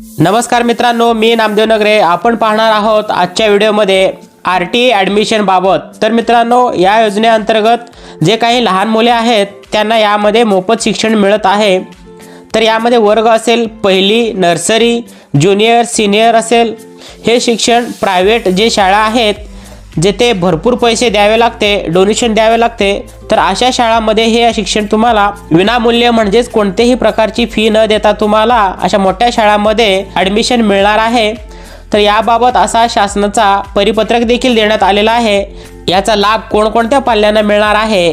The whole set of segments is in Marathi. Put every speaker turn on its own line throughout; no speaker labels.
नमस्कार मित्रांनो मी नामदेव नगरे. आपण पाहणार आहोत आजच्या व्हिडिओमध्ये आर टी ॲडमिशन बाबत. तर मित्रांनो या योजनेअंतर्गत जे काही लहान मुले आहेत त्यांना यामध्ये मोफत शिक्षण मिळत आहे. तर यामध्ये वर्ग असेल पहिली नर्सरी ज्युनियर सिनियर असेल. हे शिक्षण प्रायव्हेट जे शाळा आहेत जेथे भरपूर पैसे द्यावे लागते डोनेशन द्यावे लागते तर अशा शाळांमध्ये हे शिक्षण तुम्हाला विनामूल्य म्हणजेच कोणतेही प्रकारची फी न देता तुम्हाला अशा मोठ्या शाळांमध्ये ॲडमिशन मिळणार आहे. तर याबाबत असा शासनाचा परिपत्रक देखील देण्यात आलेला आहे. याचा लाभ कोणकोणत्या पाल्यांना मिळणार आहे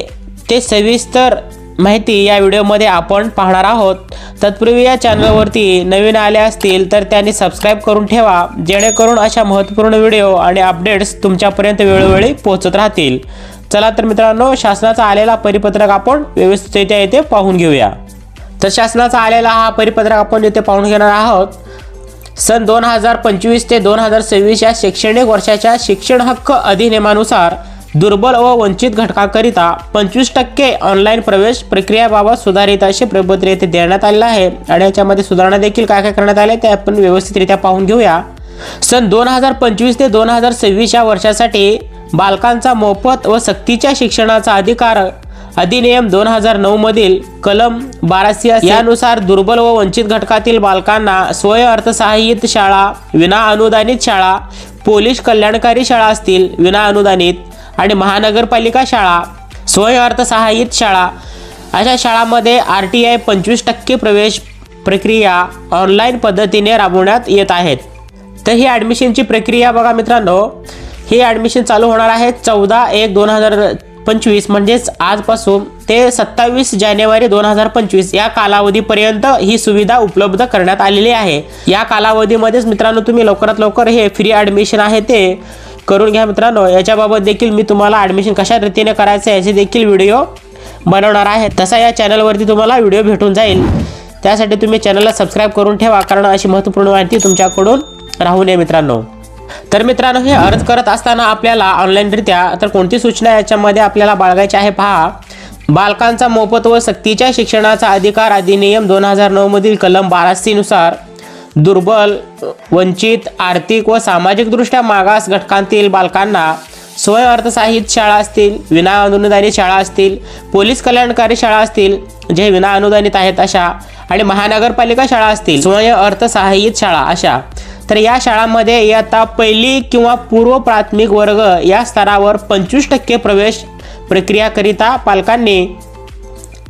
ते सविस्तर माहिती या व्हिडिओमध्ये आपण पाहणार आहोत. तत्पूर्वी या चॅनलवरती नवीन आले असतील तर त्यांनी सबस्क्राईब करून ठेवा जेणेकरून अशा महत्त्वपूर्ण व्हिडिओ आणि अपडेट्स तुमच्यापर्यंत वेळोवेळी पोहोचत राहतील. चला तर मित्रांनो शासनाचा आलेला परिपत्रक आपण व्यवस्थितरित्या येथे पाहून घेऊया. तर शासनाचा आलेला हा परिपत्रक आपण येथे पाहून घेणार आहोत. सन दोन हजार पंचवीस ते दोन हजार सव्वीस या शैक्षणिक वर्षाच्या शिक्षण हक्क अधिनियमानुसार दुर्बल व वंचित घटकाकरिता पंचवीस टक्के ऑनलाईन प्रवेश प्रक्रियाबाबत सुधारित असे प्रपत्र येथे देण्यात आलेलं आहे. आणि याच्यामध्ये सुधारणा देखील काय काय करण्यात आले ते आपण व्यवस्थितरित्या पाहून घेऊया. सन दोन हजार पंचवीस ते दोन हजार सव्वीस या वर्षासाठी बालकांचा मोफत व सक्तीच्या शिक्षणाचा अधिकार अधिनियम दोन हजार नऊ मधील कलम बाराशे यानुसार दुर्बल व वंचित घटकातील बालकांना स्वय अर्थसहाय्यित शाळा विना अनुदानित शाळा पोलीस कल्याणकारी शाळा असतील विना अनुदानित आणि महानगरपालिका शाळा स्वयंअर्थ सहाय्यित शाळा अशा शाळांमध्ये आर टी आय पंचवीस टक्के प्रवेश प्रक्रिया ऑनलाईन पद्धतीने राबवण्यात येत आहेत. तर ही ॲडमिशनची प्रक्रिया बघा मित्रांनो ही ॲडमिशन चालू होणार आहे चौदा एक दोन हजार पंचवीस म्हणजेच आजपासून ते सत्तावीस जानेवारी दोन हजार पंचवीस या कालावधीपर्यंत ही सुविधा उपलब्ध करण्यात आलेली आहे. या कालावधीमध्येच मित्रांनो तुम्ही लवकरात लवकर हे फ्री ॲडमिशन आहे ते करून घ्या मित्रांनो. याच्याबाबत देखील मी तुम्हाला ॲडमिशन कशा रीतीने करायचं याचे देखील व्हिडिओ बनवणार आहे. तसा या चॅनलवरती तुम्हाला व्हिडिओ भेटून जाईल. त्यासाठी तुम्ही चॅनलला सबस्क्राईब करून ठेवा कारण अशी महत्त्वपूर्ण माहिती तुमच्याकडून राहू नये मित्रांनो. तर मित्रांनो हे अर्ज करत असताना आपल्याला ऑनलाईनरित्या तर कोणती सूचना याच्यामध्ये आपल्याला बाळगायची आहे पहा. बालकांचा मोफत व सक्तीच्या शिक्षणाचा अधिकार अधिनियम दोन हजार नऊमधील कलम बाराशेनुसार दुर्बल वंचित आर्थिक व सामाजिकदृष्ट्या मागास घटकांतील बालकांना स्वयंअर्थसाहित शाळा असतील विना अनुदानित शाळा असतील पोलीस कल्याणकारी शाळा असतील जे विना अनुदानित आहेत अशा आणि महानगरपालिका शाळा असतील स्वयं शाळा अशा. तर या शाळांमध्ये इयत्ता पहिली किंवा पूर्व प्राथमिक वर्ग या स्तरावर पंचवीस टक्के प्रवेश प्रक्रियाकरिता पालकांनी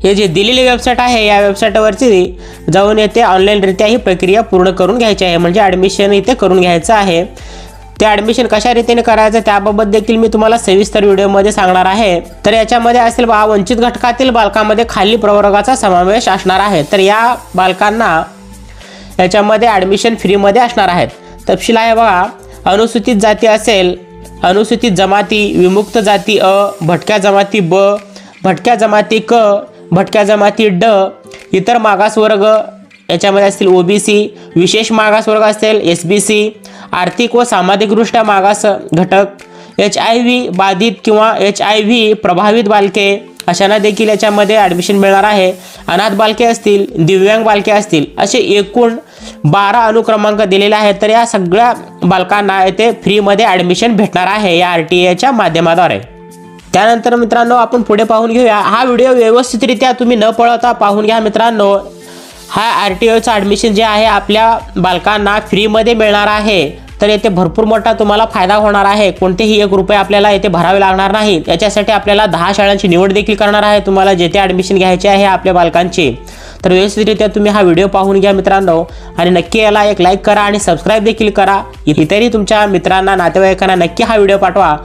हे जे दिलेली वेबसाईट आहे या वेबसाईटवरची जाऊन येथे ऑनलाईनरित्या ही प्रक्रिया पूर्ण करून घ्यायची आहे. म्हणजे ॲडमिशन इथे करून घ्यायचं आहे. ते ॲडमिशन कशा रीतीने करायचं त्याबाबत देखील मी तुम्हाला सविस्तर व्हिडिओमध्ये सांगणार आहे. तर याच्यामध्ये असेल बा वंचित घटकातील बालकामध्ये खाली प्रवर्गाचा समावेश असणार आहे. तर या बालकांना याच्यामध्ये ॲडमिशन फ्रीमध्ये असणार आहेत. तपशील आहे बघा अनुसूचित जाती असेल अनुसूचित जमाती विमुक्त जाती अ भटक्या जमाती ब भटक्या जमाती क भटक्या जमाती ड इतर मागासवर्ग याच्यामध्ये असतील ओ बी सी विशेष मागासवर्ग असेल एस बी सी आर्थिक व सामाजिकदृष्ट्या मागास घटक एच आय व्ही बाधित किंवा एच आय व्ही प्रभावित बालके अशांना देखील याच्यामध्ये ॲडमिशन मिळणार आहे. अनाथ बालके असतील दिव्यांग बालके असतील असे एकूण बारा अनुक्रमांक दिलेले आहेत तर या सगळ्या बालकांना येथे फ्रीमध्ये ॲडमिशन भेटणार आहे या आर टी एच्या माध्यमाद्वारे. त्यानंतर मित्रांनो आपण पुढे पाहून घेऊया. हा व्हिडिओ व्यवस्थितरित्या तुम्ही न पळवता पाहून घ्या मित्रांनो. हा आर टी ओचं ॲडमिशन जे आहे आपल्या बालकांना फ्रीमध्ये मिळणार आहे. तर येथे भरपूर मोठा तुम्हाला फायदा होणार आहे. कोणतेही एक रुपये आपल्याला येथे भरावे लागणार नाही. याच्यासाठी आपल्याला दहा शाळांची निवड देखील करणार आहे तुम्हाला जेथे ॲडमिशन घ्यायचे आहे आपल्या बालकांची. तर व्यवस्थितरित्या तुम्ही हा व्हिडिओ पाहून घ्या मित्रांनो. आणि नक्की याला एक लाईक करा आणि सबस्क्राईब देखील करा. इतरही तुमच्या मित्रांना नातेवाईकांना नक्की हा व्हिडिओ पाठवा.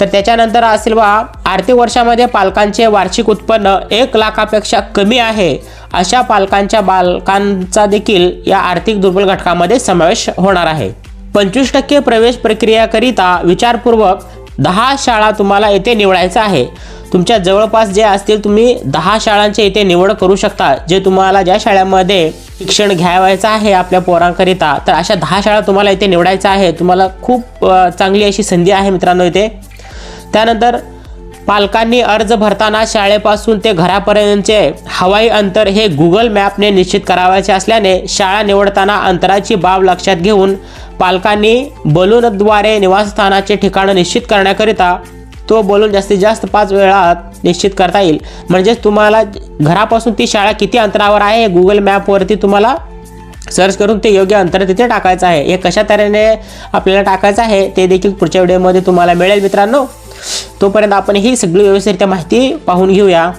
तर त्याच्यानंतर असेल बा आर्थिक वर्षामध्ये पालकांचे वार्षिक उत्पन्न एक लाखापेक्षा कमी आहे. अशा पालकांच्या बालकांचा देखील या आर्थिक दुर्बल घटकामध्ये समावेश होणार आहे. पंचवीस टक्के प्रवेश प्रक्रियाकरिता विचारपूर्वक दहा शाळा तुम्हाला येथे निवडायचं आहे. तुमच्या जवळपास जे असतील तुम्ही दहा शाळांचे इथे निवड करू शकता जे तुम्हाला ज्या शाळेमध्ये शिक्षण घ्यावायचं आहे आपल्या पोरांकरिता तर अशा दहा शाळा तुम्हाला इथे निवडायचं आहे. तुम्हाला खूप चांगली अशी संधी आहे मित्रांनो इथे. त्यानंतर पालकांनी अर्ज भरताना शाळेपासून ते घरापर्यंतचे हवाई अंतर हे गुगल मॅपने निश्चित करावायचे असल्याने शाळा निवडताना अंतराची बाब लक्षात घेऊन पालकांनी बलूनद्वारे निवासस्थानाचे ठिकाणं निश्चित करण्याकरिता तो बलून जास्तीत जास्त पाच वेळात निश्चित करता येईल. म्हणजेच तुम्हाला घरापासून ती शाळा किती अंतरावर आहे गुगल मॅपवरती तुम्हाला सर्च करून ते योग्य अंतर तिथे टाकायचं आहे. हे कशा तऱ्हेने आपल्याला टाकायचं आहे ते देखील पुढच्या व्हिडिओमध्ये तुम्हाला मिळेल मित्रांनो. तोपर्यंत आपण ही सगळी व्यवस्थित माहिती पाहून घेऊया.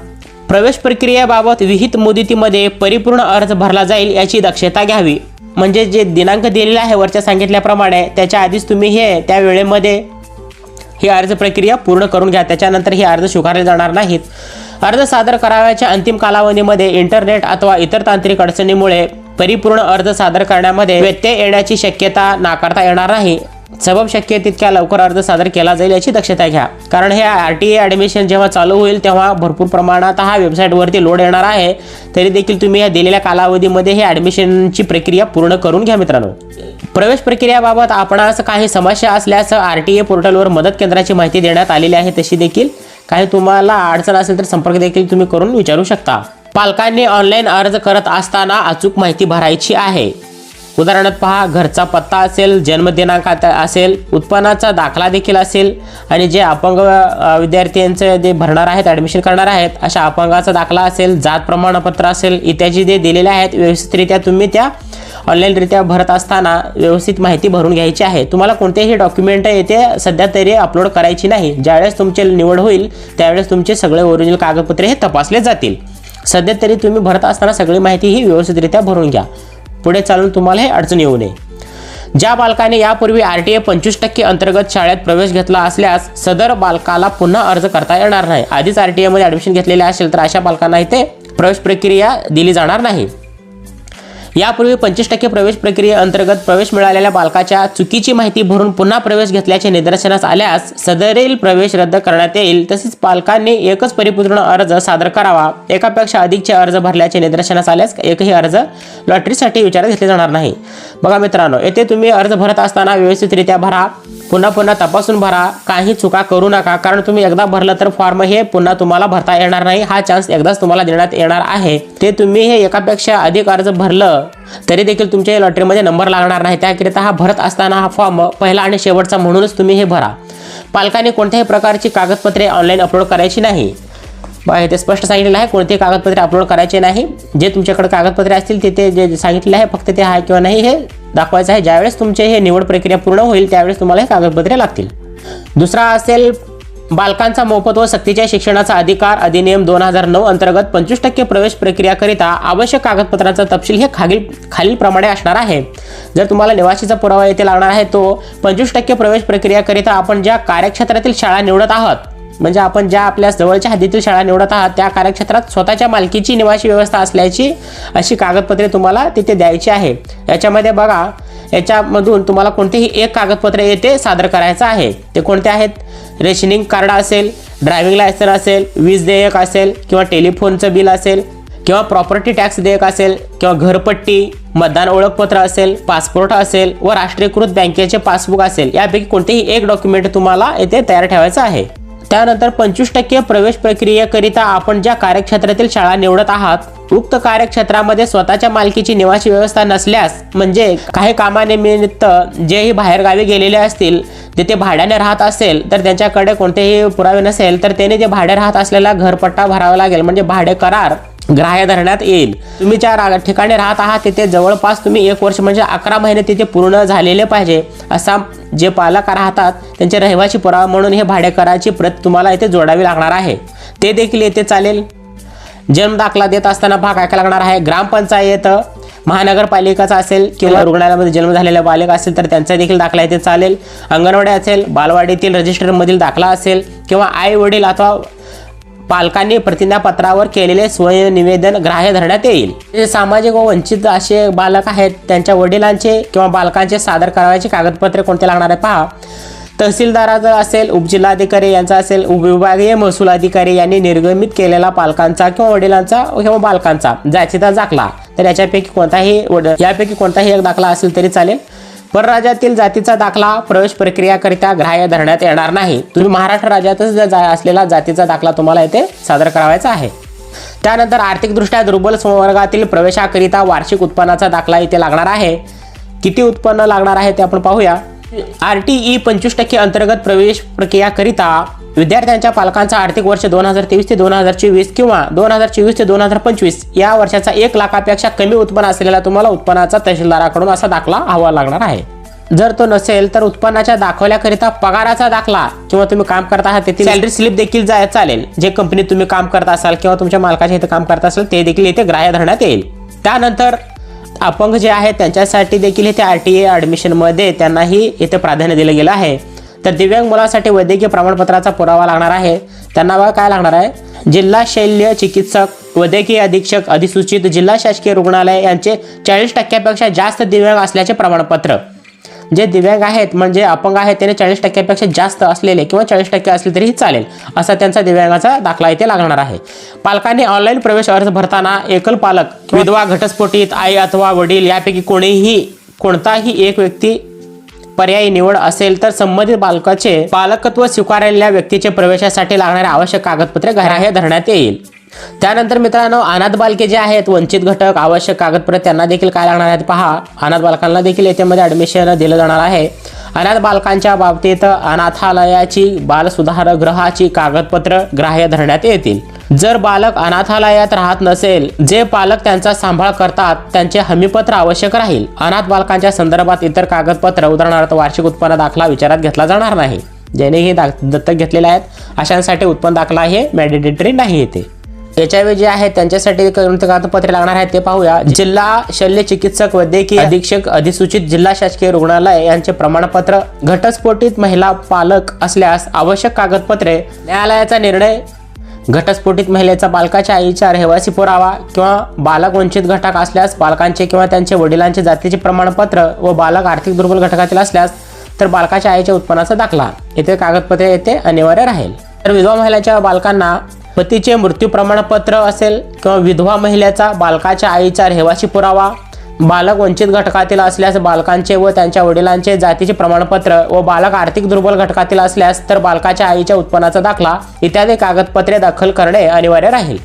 प्रवेश प्रक्रियेबाबत विहित मुदतीमध्ये परिपूर्ण अर्ज भरला जाईल याची दक्षता घ्यावी. म्हणजे जे दिनांक दिलेला आहे वरच्या सांगितल्याप्रमाणे त्याच्या आधीच तुम्ही हे त्या वेळेमध्ये ही अर्ज प्रक्रिया पूर्ण करून घ्या. त्याच्यानंतर हे अर्ज स्वीकारले जाणार नाहीत. अर्ज सादर करावयाच्या अंतिम कालावधीमध्ये इंटरनेट अथवा इतर तांत्रिक अडचणीमुळे परिपूर्ण अर्ज सादर करण्यामध्ये व्यत्यय येण्याची शक्यता नाकारता येणार नाही. सबब शक्य तितक्या लवकर अर्ज सादर केला जाईल याची दक्षता घ्या. कारण हे आर टी ए ॲडमिशन जेव्हा चालू होईल तेव्हा भरपूर प्रमाणात हा वेबसाईटवरती लोड येणार आहे. तरी देखील तुम्ही या दिलेल्या कालावधीमध्ये हे ॲडमिशनची प्रक्रिया पूर्ण करून घ्या मित्रांनो. प्रवेश प्रक्रियाबाबत आपणास काही समस्या असल्यास आर टी ए पोर्टलवर मदत केंद्राची माहिती देण्यात आलेली आहे तशी देखील. काही तुम्हाला अडचण असेल तर संपर्क देखील तुम्ही करून विचारू शकता. पालकांनी ऑनलाईन अर्ज करत असताना अचूक माहिती भरायची आहे. उदाहरणार्थ पहा घरचा पत्ता असेल जन्मदिनांक आता असेल उत्पन्नाचा दाखला देखील असेल आणि जे अपंग विद्यार्थ्यांचे जे भरणार आहेत ॲडमिशन करणार आहेत अशा अपंगाचा दाखला असेल जात प्रमाणपत्र असेल इत्यादी जे दिलेले आहेत व्यवस्थितरित्या तुम्ही त्या ऑनलाईनरित्या भरत असताना व्यवस्थित माहिती भरून घ्यायची आहे. तुम्हाला कोणतेही डॉक्युमेंट येथे सध्या तरी अपलोड करायची नाही. ज्यावेळेस तुमचे निवड होईल त्यावेळेस तुमचे सगळे ओरिजिनल कागदपत्रे हे तपासले जातील. सध्या तरी तुम्ही भरत असताना सगळी माहिती ही व्यवस्थितरित्या भरून घ्या. पुढे चालून तुम्हाला हे अडचण येऊ नये. ज्या बालकाने यापूर्वी आर टी ए पंचवीस टक्के अंतर्गत शाळेत प्रवेश घेतला असल्यास सदर बालकाला पुन्हा अर्ज करता येणार नाही. आधीच आर टी एमध्ये ॲडमिशन घेतलेले असेल तर अशा बालकांना इथे प्रवेश प्रक्रिया दिली जाणार नाही. यापूर्वी पंचवीस टक्के प्रवेश प्रक्रियेअंतर्गत प्रवेश मिळालेल्या बालकाच्या चुकीची माहिती भरून पुन्हा प्रवेश घेतल्याचे निदर्शनास आल्यास सदरील प्रवेश रद्द करण्यात येईल. तसेच पालकांनी एकच परिपूर्ण अर्ज सादर करावा. एकापेक्षा अधिकचे अर्ज भरल्याचे निदर्शनास आल्यास एकही अर्ज लॉटरीसाठी विचारात घेतले जाणार नाही. बघा मित्रांनो येथे तुम्ही अर्ज भरत असताना व्यवस्थितरित्या भरा. पुन्हा पुन्हा तपासून भरा. काही चुका करू नका. कारण तुम्ही एकदा भरलं तर फॉर्म हे पुन्हा तुम्हाला भरता येणार नाही. हा चान्स एकदाच तुम्हाला देण्यात येणार आहे. ते तुम्ही हे एकापेक्षा अधिक अर्ज भरलं तरी देखील तुमच्या लॉटरीमध्ये नंबर लागणार नाही. त्याकरिता हा भरत असताना हा फॉर्म पहिला आणि शेवटचा म्हणूनच तुम्ही हे भरा. पालकांनी कोणत्याही प्रकारची कागदपत्रे ऑनलाईन अपलोड करायची नाही. बा स्पष्ट सांगितलेलं आहे. कोणते कागदपत्रे अपलोड करायचे नाही. जे तुमच्याकडे कागदपत्रे असतील तिथे जे सांगितले आहे फक्त ते आहे किंवा नाही हे दाखवायचं आहे. ज्यावेळेस तुमचे हे निवड प्रक्रिया पूर्ण होईल त्यावेळेस तुम्हाला हे कागदपत्रे लागतील. दुसरा असेल बालकांचा मोफत व सक्तीच्या शिक्षणाचा अधिकार अधिनियम दोन हजार नऊ अंतर्गत पंचवीस टक्के प्रवेश प्रक्रियाकरिता आवश्यक कागदपत्रांचा तपशील हे खालील खालीलप्रमाणे असणार आहे. जर तुम्हाला निवासीचा पुरावा येथे लागणार आहे तो पंचवीस टक्के प्रवेश प्रक्रियाकरिता आपण ज्या कार्यक्षेत्रातील शाळा निवडत आहोत म्हणजे आपण ज्या आपल्या जवळच्या हद्दीतील शाळा निवडत आहात त्या कार्यक्षेत्रात स्वतःच्या मालकीची निवासी व्यवस्था असल्याची अशी कागदपत्रे तुम्हाला तिथे द्यायची आहे. याच्यामध्ये बघा याच्यामधून तुम्हाला कोणतेही एक कागदपत्र येथे सादर करायचं आहे. ते कोणते आहेत? रेशनिंग कार्ड असेल ड्रायव्हिंग लायसन असेल वीज देयक असेल किंवा टेलिफोनचं बिल असेल किंवा प्रॉपर्टी टॅक्स देयक असेल किंवा घरपट्टी मतदान ओळखपत्र असेल पासपोर्ट असेल व राष्ट्रीयकृत बँकेचे पासबुक असेल यापैकी कोणतेही एक डॉक्युमेंट तुम्हाला येथे तयार ठेवायचं आहे. त्यानंतर पंचवीस टक्के प्रवेश प्रक्रियेकरिता आपण ज्या कार्यक्षेत्रातील शाळा निवडत आहात उक्त कार्यक्षेत्रामध्ये स्वतःच्या मालकीची निवासी व्यवस्था नसल्यास म्हणजे काही कामानिमित्त जेही बाहेरगावी गेलेले असतील जिथे भाड्याने राहत असेल तर त्यांच्याकडे कोणतेही पुरावे नसेल तर त्याने जे भाडे राहत असलेला घरपट्टा भरावा लागेल. म्हणजे भाडे करार ग्राह्य धरण्यात येईल. तुम्ही ज्या रा- ठिकाणी राहत आहात तिथे जवळपास तुम्ही एक वर्ष म्हणजे अकरा महिने तिथे पूर्ण झालेले पाहिजे. असा जे पालक राहतात त्यांचे रहिवासी पुरावा म्हणून हे भाडेकराची प्रत तुम्हाला इथे जोडावी लागणार आहे. ते देखील येथे चालेल. जन्म दाखला देत असताना भाग ऐकायला लागणार आहे. ग्रामपंचायत महानगरपालिकाचा असेल किंवा रुग्णालयामध्ये जन्म झालेला बालक असेल तर त्यांचा देखील दाखला येथे चालेल. अंगणवाडी असेल बालवाडीतील रजिस्टरमधील दाखला असेल किंवा आई वडील अथवा पालकांनी प्रतिज्ञापत्रावर केलेले स्वयंनिवेदन ग्राह्य धरण्यात येईल. जे सामाजिक व वंचित असे बालक आहेत त्यांच्या वडिलांचे किंवा बालकांचे सादर करावयाचे कागदपत्रे कोणते लागणार आहे पहा. तहसीलदाराचा असेल उपजिल्हाधिकारी यांचा असेल उपविभागीय महसूल अधिकारी यांनी निर्गमित केलेला पालकांचा किंवा वडिलांचा किंवा बालकांचा जाचीचा दाखला तर याच्यापैकी कोणताही वड- यापैकी कोणताही एक दाखला असेल तरी चालेल. परराज्यातील जातीचा दाखला प्रवेश प्रक्रियाकरिता ग्राह्य धरण्यात येणार नाही. तुम्ही महाराष्ट्र राज्यातच जर जा असलेला जातीचा दाखला तुम्हाला येथे सादर करावायचा आहे. त्यानंतर आर्थिकदृष्ट्या दुर्बल संवर्गातील प्रवेशाकरिता वार्षिक उत्पन्नाचा दाखला इथे लागणार आहे. किती उत्पन्न लागणार आहे ते आपण पाहूया. आर टी ई पंचवीस टक्के अंतर्गत प्रवेश प्रक्रियाकरिता विद्यार्थ्यांच्या पालकांचा आर्थिक वर्ष दोन हजार तेवीस ते दोन हजार चोवीस किंवा दोन हजार चोवीस ते दोन हजार पंचवीस या वर्षाचा एक लाखापेक्षा कमी उत्पन्न असलेला तुम्हाला उत्पन्नाचा तहसीलदाराकडून असा दाखला हवा लागणार आहे. जर तो नसेल तर उत्पन्नाच्या दाखवल्याकरिता पगाराचा दाखला किंवा तुम्ही काम करता आहात तेथील सॅलरी स्लिप देखील जाय चालेल. जे कंपनीत तुम्ही काम करत असाल किंवा तुमच्या मालकाच्या इथे काम करत असाल ते देखील इथे ग्राह्य धरण्यात येईल. त्यानंतर अपंग जे आहेत त्यांच्यासाठी देखील इथे आर टी ए ॲडमिशनमध्ये त्यांनाही इथे प्राधान्य दिलं गेलं आहे. तर दिव्यांग मुलासाठी वैद्यकीय प्रमाणपत्राचा पुरावा लागणार आहे. त्यांना बघा काय लागणार आहे? जिल्हा शैल्य चिकित्सक वैद्यकीय अधीक्षक अधिसूचित जिल्हा शासकीय रुग्णालय यांचे चाळीस टक्क्यापेक्षा जास्त दिव्यांग असल्याचे प्रमाणपत्र. जे दिव्यांग आहेत म्हणजे अपंग आहेत त्याने चाळीस टक्क्यापेक्षा जास्त असलेले किंवा चाळीस टक्के असले तरीही चालेल असा त्यांचा दिव्यांगाचा दाखला इथे लागणार आहे. पालकांनी ऑनलाईन प्रवेश अर्ज भरताना एकल पालक विधवा घटस्फोटीत आई अथवा वडील यापैकी कोणीही कोणताही एक व्यक्ती पर्यायी निवड असेल तर संबंधित बालकाचे पालकत्व स्वीकारलेल्या व्यक्तीचे प्रवेशासाठी लागणारे आवश्यक कागदपत्रे घराहे धरण्यात येईल. त्यानंतर मित्रांनो अनाथ बालके जे आहेत वंचित घटक आवश्यक कागदपत्र त्यांना देखील काय लागणार आहेत पहा. अनाथ बालकांना देखील याच्यामध्ये ॲडमिशन दिलं जाणार आहे. अनाथ बालकांच्या बाबतीत अनाथालयाची बालसुधारगृहाची कागदपत्र ग्राह्य धरण्यात येतील. जर बालक अनाथालयात राहत नसेल जे पालक त्यांचा सांभाळ करतात त्यांचे हमीपत्र आवश्यक राहील. अनाथ बालकांच्या संदर्भात इतर कागदपत्र उदाहरणार्थ वार्षिक उत्पन्न दाखला विचारात घेतला जाणार नाही. ज्याने हे दा दत्तक घेतलेले आहेत अशांसाठी उत्पन्न दाखला हे मॅडिडेटरी नाही येते. एच आय व्ही जे आहेत त्यांच्यासाठी कोणते कागदपत्रे लागणार आहेत ते पाहूया. जिल्हा शल्य चिकित्सक वैद्यकीय अधीक्षक अधिसूचित जिल्हा शासकीय रुग्णालय यांचे प्रमाणपत्र. घटस्फोटित महिला पालक असल्यास आवश्यक कागदपत्रे न्यायालयाचा निर्णय. घटस्फोटित महिलेचा बालकाच्या आईचा रहिवासी पुरावा किंवा बालक वंचित घटक असल्यास बालकांचे किंवा त्यांचे वडिलांचे जातीचे प्रमाणपत्र व बालक आर्थिक दुर्बल घटकातील असल्यास तर बालकाच्या आईच्या उत्पन्नाचा दाखला. येथे कागदपत्रे येथे अनिवार्य राहील. तर विधवा महिलाच्या बालकांना पतीचे मृत्यू प्रमाणपत्र असेल किंवा विधवा महिलेचा बालकाच्या आईचा रहिवासी पुरावा बालक वंचित घटकातील असल्यास बालकांचे व त्यांच्या वडिलांचे जातीचे प्रमाणपत्र व बालक आर्थिक दुर्बल घटकातील असल्यास तर बालकाच्या आईच्या उत्पन्नाचा दाखला इत्यादी कागदपत्रे दाखल करणे अनिवार्य राहील.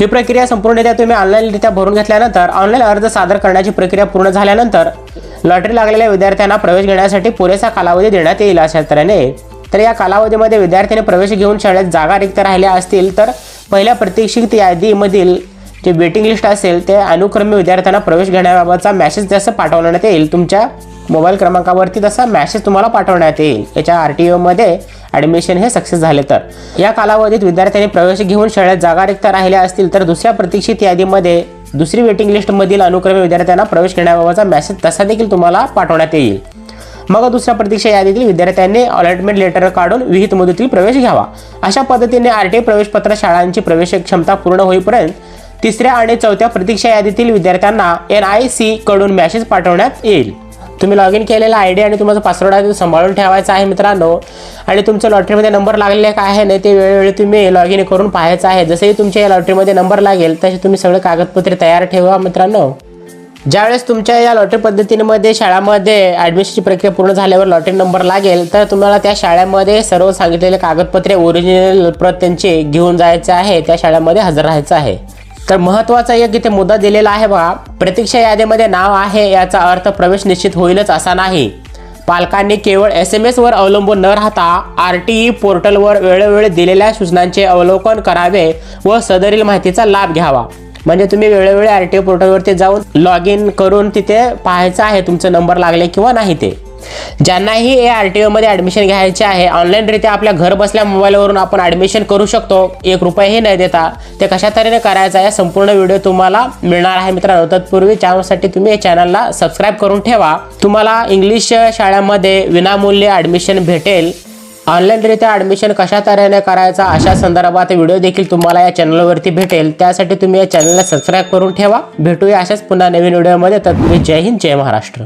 ही प्रक्रिया संपूर्णरित्या तुम्ही ऑनलाईनरित्या भरून घेतल्यानंतर ऑनलाईन अर्ज सादर करण्याची प्रक्रिया पूर्ण झाल्यानंतर लॉटरी लागलेल्या विद्यार्थ्यांना प्रवेश घेण्यासाठी पुरेसा कालावधी देण्यात येईल अशा तऱ्हेने. तर या कालावधीमध्ये विद्यार्थ्याने प्रवेश घेऊन शाळेत जागा रिक्त राहिल्या असतील तर पहिल्या प्रतीक्षित यादीमधील जे वेटिंग लिस्ट असेल ते अनुक्रमे विद्यार्थ्यांना प्रवेश घेण्याबाबतचा मॅसेज जसं पाठवण्यात येईल तुमच्या मोबाईल क्रमांकावरती तसा मॅसेज तुम्हाला पाठवण्यात येईल. याच्या आर टी ओमध्ये ॲडमिशन हे सक्सेस झाले तर. या कालावधीत विद्यार्थ्यांनी प्रवेश घेऊन शाळेत जागा रिक्त राहिल्या असतील तर दुसऱ्या प्रतीक्षित यादीमध्ये दुसरी वेटिंग लिस्टमधील अनुक्रमे विद्यार्थ्यांना प्रवेश घेण्याबाबतचा मॅसेज तसा देखील तुम्हाला पाठवण्यात येईल. मग दुसऱ्या प्रतीक्षा यादीतील विद्यार्थ्यांनी अलॉटमेंट लेटर काढून विहित मुदतीत प्रवेश घ्यावा. अशा पद्धतीने आर टी प्रवेशपत्र शाळांची प्रवेश क्षमता पूर्ण होईपर्यंत तिसऱ्या आणि चौथ्या प्रतीक्षा यादीतील विद्यार्थ्यांना एन आय सी कडून मॅसेज पाठवण्यात येईल. तुम्ही लॉग इन केलेला आय डी आणि तुमचा पासवर्ड आहे तो सांभाळून ठेवायचा आहे मित्रांनो. आणि तुमच्या लॉटरीमध्ये नंबर लागलेले काय आहे नाही ते वेळोवेळी तुम्ही लॉग इन करून पाहायचं आहे. जसंही तुमच्या या लॉटरीमध्ये नंबर लागेल तसे तुम्ही सगळे कागदपत्रे तयार ठेवा मित्रांनो. ज्यावेळेस तुमच्या या लॉटरी पद्धतीमध्ये शाळामध्ये ॲडमिशनची प्रक्रिया पूर्ण झाल्यावर लॉटरी नंबर लागेल तर तुम्हाला त्या शाळेमध्ये सर्व सांगितलेले कागदपत्रे ओरिजिनल प्रत त्यांचे घेऊन जायचे आहे त्या शाळेमध्ये हजर राहायचं आहे. तर महत्त्वाचा एक इथे मुद्दा दिलेला आहे बघा प्रतीक्षा यादीमध्ये नाव आहे याचा अर्थ प्रवेश निश्चित होईलच असा नाही. पालकांनी केवळ एस एम एसवर अवलंबून न राहता आर टी ई पोर्टलवर वेळोवेळी दिलेल्या सूचनांचे अवलोकन करावे व सदरील माहितीचा लाभ घ्यावा. म्हणजे तुम्ही वेळोवेळी आर टी ओ पोर्टलवरती जाऊन लॉग इन करून तिथे पाहायचं आहे तुमचं नंबर लागले किंवा नाही ते. ज्यांनाही ए आर टी ओमध्ये ॲडमिशन घ्यायचे आहे ऑनलाईनरित्या आपल्या घर बसल्या मोबाईलवरून आपण ॲडमिशन करू शकतो. एक रुपयाही नाही देता ते कशा तऱ्हेने करायचं आहे संपूर्ण व्हिडिओ तुम्हाला मिळणार आहे मित्रांनो. तत्पूर्वी चॅनलसाठी तुम्ही या चॅनलला सबस्क्राईब करून ठेवा. तुम्हाला इंग्लिश शाळेमध्ये विनामूल्य ॲडमिशन भेटेल. ऑनलाईनरित्या ॲडमिशन कशा तऱ्हेने करायचा अशा संदर्भात व्हिडिओ देखील तुम्हाला या चॅनलवरती भेटेल. त्यासाठी तुम्ही या चॅनलला सबस्क्राईब करून ठेवा. भेटूया अशाच पुन्हा नवीन व्हिडिओमध्ये तत्पूर्वी जय हिंद जय महाराष्ट्र.